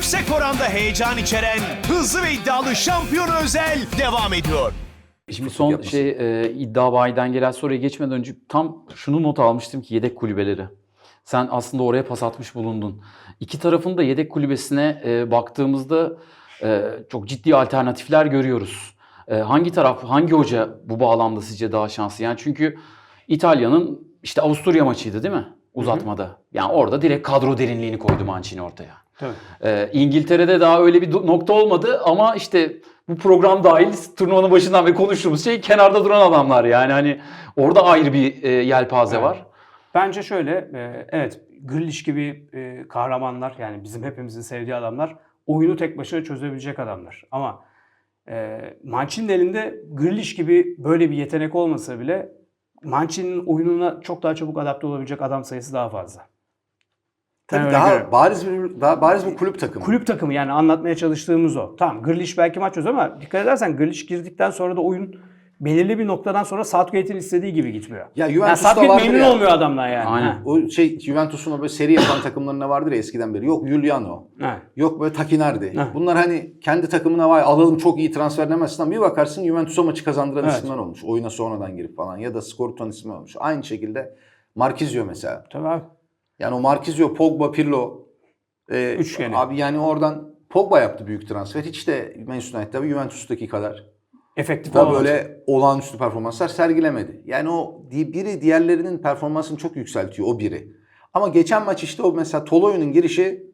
Yüksek oranda heyecan içeren hızlı ve iddialı şampiyon özel devam ediyor. Şimdi son yapmasın. şey e, iddia bayiden gelen soruya geçmeden önce tam şunu not almıştım ki yedek kulübeleri. Sen aslında oraya pas atmış bulundun. İki tarafın da yedek kulübesine e, baktığımızda e, çok ciddi alternatifler görüyoruz. E, hangi taraf, hangi hoca bu bağlamda sizce daha şanslı? Yani çünkü İtalya'nın işte Avusturya maçıydı değil mi? Uzatmada. Yani orada direkt kadro derinliğini koydu Mancini ortaya. Ee, İngiltere'de daha öyle bir nokta olmadı ama işte bu program dahil turnuvanın başından beri konuştuğumuz şey kenarda duran adamlar yani hani orada ayrı bir e, yelpaze Evet. var. Bence şöyle, e, evet Grealish gibi e, kahramanlar yani bizim hepimizin sevdiği adamlar oyunu tek başına çözebilecek adamlar. Ama e, Mancini'nin elinde Grealish gibi böyle bir yetenek olmasa bile Mancini'nin oyununa çok daha çabuk adapte olabilecek adam sayısı daha fazla. Tabii daha görüyorum. bariz bir daha bariz bir kulüp takımı. Kulüp takımı yani anlatmaya çalıştığımız o. Tamam Grealish belki maç çözüyor ama dikkat edersen Grealish girdikten sonra da oyun belirli bir noktadan sonra Southgate'in istediği gibi gitmiyor. Ya Yani Juventus'ta Southgate vardır memnun ya. olmuyor adamdan yani. Aynen. Ha. O şey Juventus'un o böyle seri yapan takımlarında vardır ya eskiden beri. Yok Giuliano. Ha. Yok böyle Takinardi. Bunlar hani kendi takımına vay alalım çok iyi transfer demezsin bir bakarsın Juventus'a maçı kazandıran Evet. isimler olmuş. Oyuna sonradan girip falan ya da skor tutan isimler olmuş. Aynı şekilde Marquinhos mesela. Tabii abi. Yani o Marquinhos, Pogba, Pirlo. E, Üçgeni. Abi yani oradan Pogba yaptı büyük transfer. Hiç de Manchester United'da Juventus'taki kadar. Efektif Da olamadı. böyle olağanüstü performanslar sergilemedi. Yani o biri diğerlerinin performansını çok yükseltiyor o biri. Ama geçen maç işte o mesela Toloy'un girişi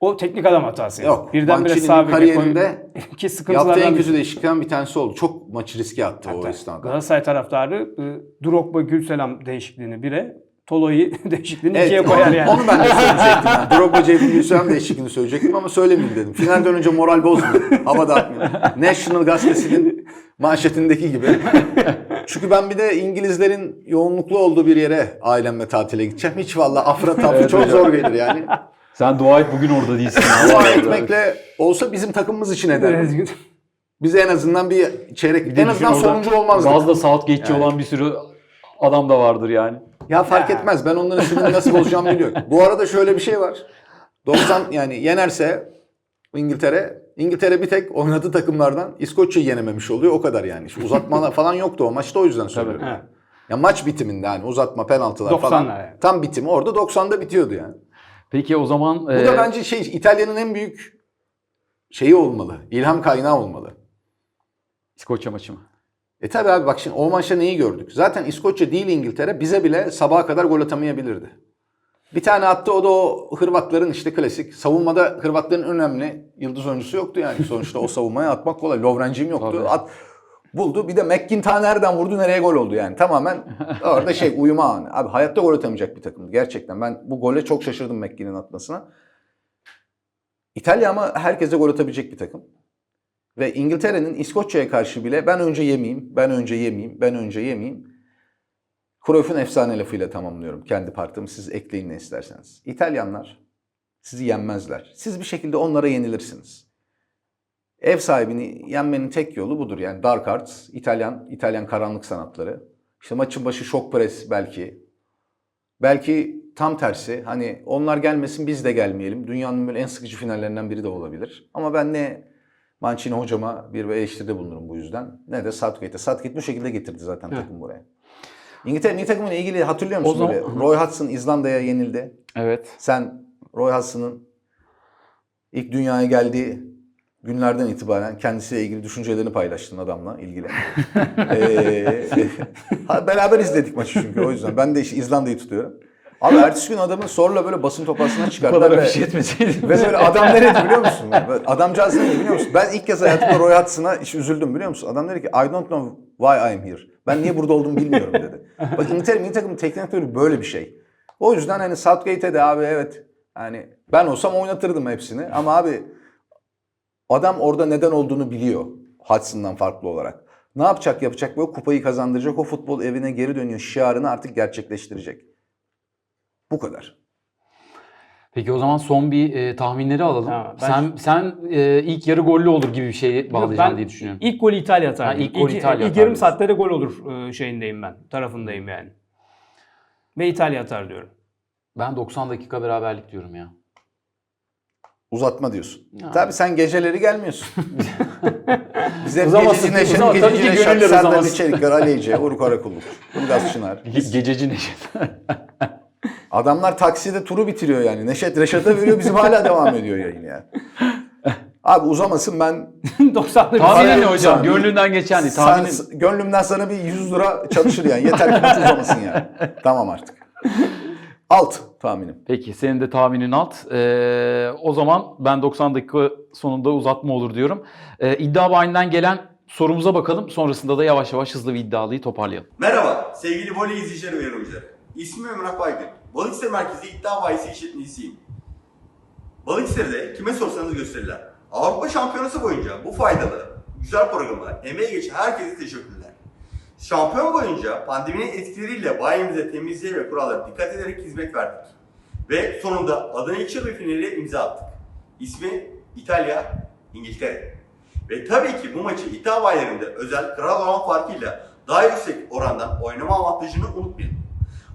O teknik adam hatası. Yok. Birdenbire sağ kariyerinde ki yaptığı sıkıntılardan en kötü değişiklikten bir tanesi oldu. Çok maç riske attı o Hatta esnada. Galatasaray taraftarı e, Drogba Gülselam değişikliğini bire, Tolo'yu değişikliğini Evet, ikiye onu, koyar yani. onu ben de söyleyecektim. Yani. Drogba Ceyhun Gülsem değişikliğini söyleyecektim ama söylemeyeyim dedim. Finalden önce moral bozmuyor. Hava dağıtmıyor. National gazetesinin manşetindeki gibi. Çünkü ben bir de İngilizlerin yoğunluklu olduğu bir yere ailemle tatile gideceğim. Hiç valla afra tafra çok zor gelir yani. Sen dua et bugün orada değilsin. Dua etmekle olsa bizim takımımız için ederim. Biz en azından bir çeyrek, Bir en azından sonuncu olmazdık. Gazla Southgate'ci Yani. olan bir sürü adam da vardır yani. Ya fark etmez. Ben onların sinirini nasıl bozacağımı biliyorum. Bu arada şöyle bir şey var. 90 yani yenerse İngiltere, İngiltere bir tek oynadığı takımlardan İskoçya'yı yenememiş oluyor. O kadar yani. İşte uzatma falan yoktu o maçta o yüzden söylüyorum. Evet. Ya maç bitiminde yani uzatma penaltılar 90'lar falan. yani. Tam bitimi orada 90'da bitiyordu yani. Peki o zaman Bu e, da bence şey İtalya'nın en büyük şeyi olmalı. İlham kaynağı olmalı. İskoçya maçı mı? E tabi abi bak şimdi o maçta neyi gördük? Zaten İskoçya değil İngiltere bize bile sabaha kadar gol atamayabilirdi. Bir tane attı o da o Hırvatların işte klasik. Savunmada Hırvatların önemli yıldız oyuncusu yoktu yani. Sonuçta o savunmaya atmak kolay. Lovrencim yoktu. Tabii. At, buldu. Bir de McIntyre nereden vurdu nereye gol oldu yani. Tamamen orada şey uyuma anı. Abi hayatta gol atamayacak bir takımdı gerçekten. Ben bu gole çok şaşırdım McGinn'in atmasına. İtalya ama herkese gol atabilecek bir takım. Ve İngiltere'nin İskoçya'ya karşı bile ben önce yemeyeyim, ben önce yemeyeyim, ben önce yemeyeyim. Cruyff'un efsane lafıyla tamamlıyorum kendi partimi. Siz ekleyin ne isterseniz. İtalyanlar sizi yenmezler. Siz bir şekilde onlara yenilirsiniz. Ev sahibini yenmenin tek yolu budur. Yani Dark Arts, İtalyan, İtalyan karanlık sanatları. İşte maçın başı şok pres belki. Belki tam tersi. Hani onlar gelmesin biz de gelmeyelim. Dünyanın böyle en sıkıcı finallerinden biri de olabilir. Ama ben ne Mancini hocama bir eleştiride bulunurum bu yüzden. Ne de Southgate'e. Southgate bu şekilde getirdi zaten Evet. takım buraya. İngiltere milli takımıyla ilgili hatırlıyor musun? O zaman- böyle? Roy Hodgson İzlanda'ya yenildi. Evet. Sen Roy Hodgson'ın ilk dünyaya geldiği günlerden itibaren kendisiyle ilgili düşüncelerini paylaştın adamla ilgili. ee, beraber izledik maçı çünkü o yüzden. Ben de işte İzlanda'yı tutuyorum. Abi ertesi gün adamı sorla böyle basın toplantısına kadar ve, şey etmeseydin. ve böyle adam ne dedi biliyor musun? Böyle adamcağız ne dedi biliyor musun? Ben ilk kez hayatımda Roy Hodgson'a hiç üzüldüm biliyor musun? Adam dedi ki I don't know why I'm here. Ben niye burada olduğumu bilmiyorum dedi. Bak İngiltere milli takımın teknik direktörü böyle bir şey. O yüzden hani Southgate'e de abi evet yani ben olsam oynatırdım hepsini ama abi adam orada neden olduğunu biliyor Hudson'dan farklı olarak. Ne yapacak yapacak böyle kupayı kazandıracak o futbol evine geri dönüyor şiarını artık gerçekleştirecek. Bu kadar. Peki o zaman son bir e, tahminleri alalım. Tamam, ben- sen sen e, ilk yarı gollü olur gibi bir şey bağlayacağım Ben diye düşünüyorum. İlk golü İtalya atar. Ha, ilk golü İtalya ilk atar yarım diyorsun. saatte de gol olur e, şeyindeyim ben. Tarafındayım yani. Ve İtalya atar diyorum. Ben 90 dakika beraberlik diyorum ya. Uzatma diyorsun. Ya. Tabii sen geceleri gelmiyorsun. Biz hep Uzamasın, gececi Neşet, uzama- tabii ki gececi Neşet, gönüller Serdar uzamasın. İçerikler, Ali Ece, Uğur Karakulluk, Ilgaz Çınar. Ge- Gececi Neşet. Adamlar takside turu bitiriyor yani. Neşet Reşat'a veriyor bizim hala devam ediyor yayın yani. Abi uzamasın ben 90'lı bir Tahminin ne hocam? sana- Gönlünden geçen değil. Sen- Tahminin... gönlümden sana bir 100 lira çalışır yani. Yeter ki maç uzamasın yani. Tamam artık. Alt tahminim. Peki senin de tahminin alt. Ee, o zaman ben 90 dakika sonunda uzatma olur diyorum. Ee, iddia bayinden gelen sorumuza bakalım. Sonrasında da yavaş yavaş hızlı bir iddialıyı toparlayalım. Merhaba sevgili voley izleyicileri ve yorumcuları. İsmim Emrah Baygın. Balıkesir merkezi iddia bayisi işletmecisiyim. Balıkesir'de kime sorsanız gösterirler. Avrupa Şampiyonası boyunca bu faydalı, güzel programa emeği geçen herkese teşekkürler. Şampiyon boyunca pandeminin etkileriyle bayimize temizliğe ve kurallara dikkat ederek hizmet verdik. Ve sonunda Adana İlçe finali imza attık. İsmi İtalya, İngiltere. Ve tabii ki bu maçı iddia bayilerinde özel kral olan farkıyla daha yüksek orandan oynama avantajını unutmayın.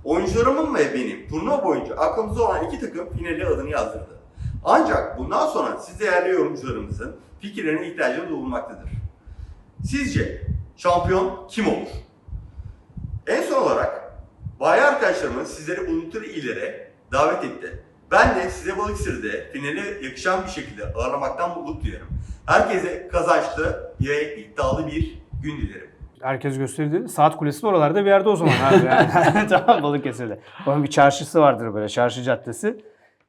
Oyuncularımın ve benim turnuva boyunca aklımızda olan iki takım finale adını yazdırdı. Ancak bundan sonra siz değerli yorumcularımızın fikirlerine ihtiyacımız bulunmaktadır. Sizce şampiyon kim olur? En son olarak bayi arkadaşlarımız sizleri bulundukları illere davet etti. Ben de size Balıkesir'de finale yakışan bir şekilde ağırlamaktan mutluluk duyuyorum. Herkese kazançlı ve iddialı bir gün dilerim. Herkes gösterdi. Saat Kulesi de oralarda bir yerde o zaman abi. Yani. tamam Balıkesir'de. Onun bir çarşısı vardır böyle. Çarşı caddesi.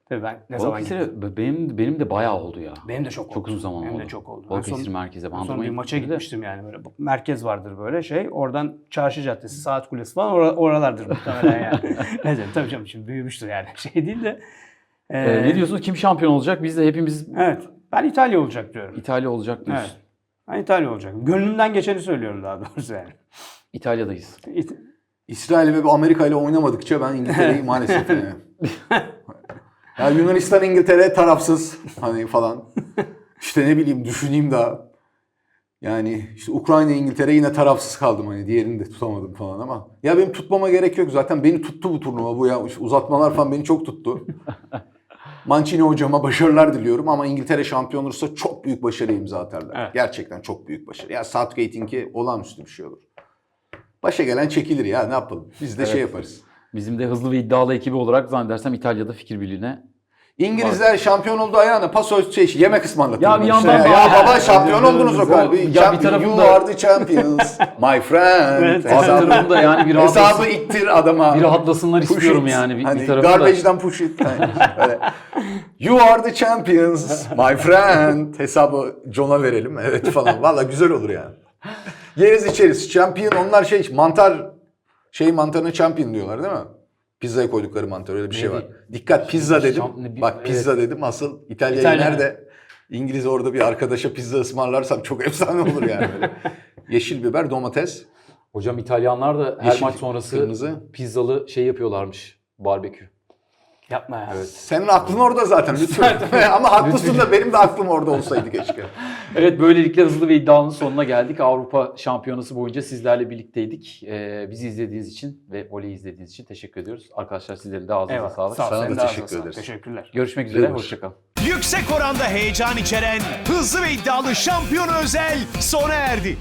Tabii ben ne zaman gittim. Benim, benim de bayağı oldu ya. Benim de çok oldu. Çok uzun zaman Benim oldu. de çok oldu. Balıkesir merkeze. en son bir maça de. gitmiştim yani böyle. Merkez vardır böyle şey. Oradan Çarşı Caddesi, Saat Kulesi falan ora- oralardır muhtemelen yani. Neyse tabii canım şimdi büyümüştür yani. Şey değil de. Ee, Ee, ne diyorsunuz? Kim şampiyon olacak? Biz de hepimiz Evet. Ben İtalya olacak diyorum. İtalya olacak diyoruz. Evet. Ben İtalya olacak. Gönlümden geçeni söylüyorum daha doğrusu yani. İtalya'dayız. İt- İsrail ve Amerika ile oynamadıkça ben İngiltere'yi maalesef yani. ya Yunanistan İngiltere tarafsız hani falan. İşte ne bileyim düşüneyim daha. Yani işte Ukrayna İngiltere yine tarafsız kaldım hani diğerini de tutamadım falan ama. Ya benim tutmama gerek yok zaten beni tuttu bu turnuva bu ya uzatmalar falan beni çok tuttu. Mancini hocama başarılar diliyorum ama İngiltere şampiyon olursa çok büyük başarı imza atarlar. Evet. Gerçekten çok büyük başarı. Ya Southgate'inki olağanüstü bir şey olur. Başa gelen çekilir ya ne yapalım. Biz de şey yaparız. Bizim de hızlı ve iddialı ekibi olarak zannedersem İtalya'da fikir birliğine. İngilizler şampiyon oldu ayağına paso şey yemek ısmarlatıyor. Ya bir işte. yandan ya, bak- baba şampiyon oldunuz o kadar. Ya bir tarafında- You are the champions my friend. Evet. Hesabı, tarafında yani bir hesabı ittir adama. bir rahatlasınlar Push istiyorum it. yani bir, hani bir tarafında. Garbage'dan push it. Yani öyle. You are the champions my friend. Hesabı John'a verelim. Evet falan. Valla güzel olur yani. Yeriz içeriz. Champion onlar şey mantar şey mantarına champion diyorlar değil mi? Pizzaya koydukları mantar öyle bir şey var. di- Dikkat pizza dedim. Bak pizza dedim. Asıl İtalya'yı İtalya. nerede? İngiliz orada bir arkadaşa pizza ısmarlarsam çok efsane olur yani. Böyle. Yeşil biber, domates. Hocam İtalyanlar da her Yeşil, maç sonrası kırmızı. pizzalı şey yapıyorlarmış. Barbekü. Yapma ya. Senin aklın orada zaten lütfen. Ama haklısın da benim de aklım orada olsaydı keşke. Evet böylelikle hızlı ve iddialının sonuna geldik. Avrupa Şampiyonası boyunca sizlerle birlikteydik. Ee, bizi izlediğiniz için ve voleyi izlediğiniz için teşekkür ediyoruz. Arkadaşlar sizlerin de ağzınıza Eyvallah. sağlık. Sağ ol. Sana da teşekkür sağlık. ederiz. Teşekkürler. Görüşmek üzere. Hoşçakalın. Yüksek oranda heyecan içeren, hızlı ve iddialı şampiyon özel sona erdi.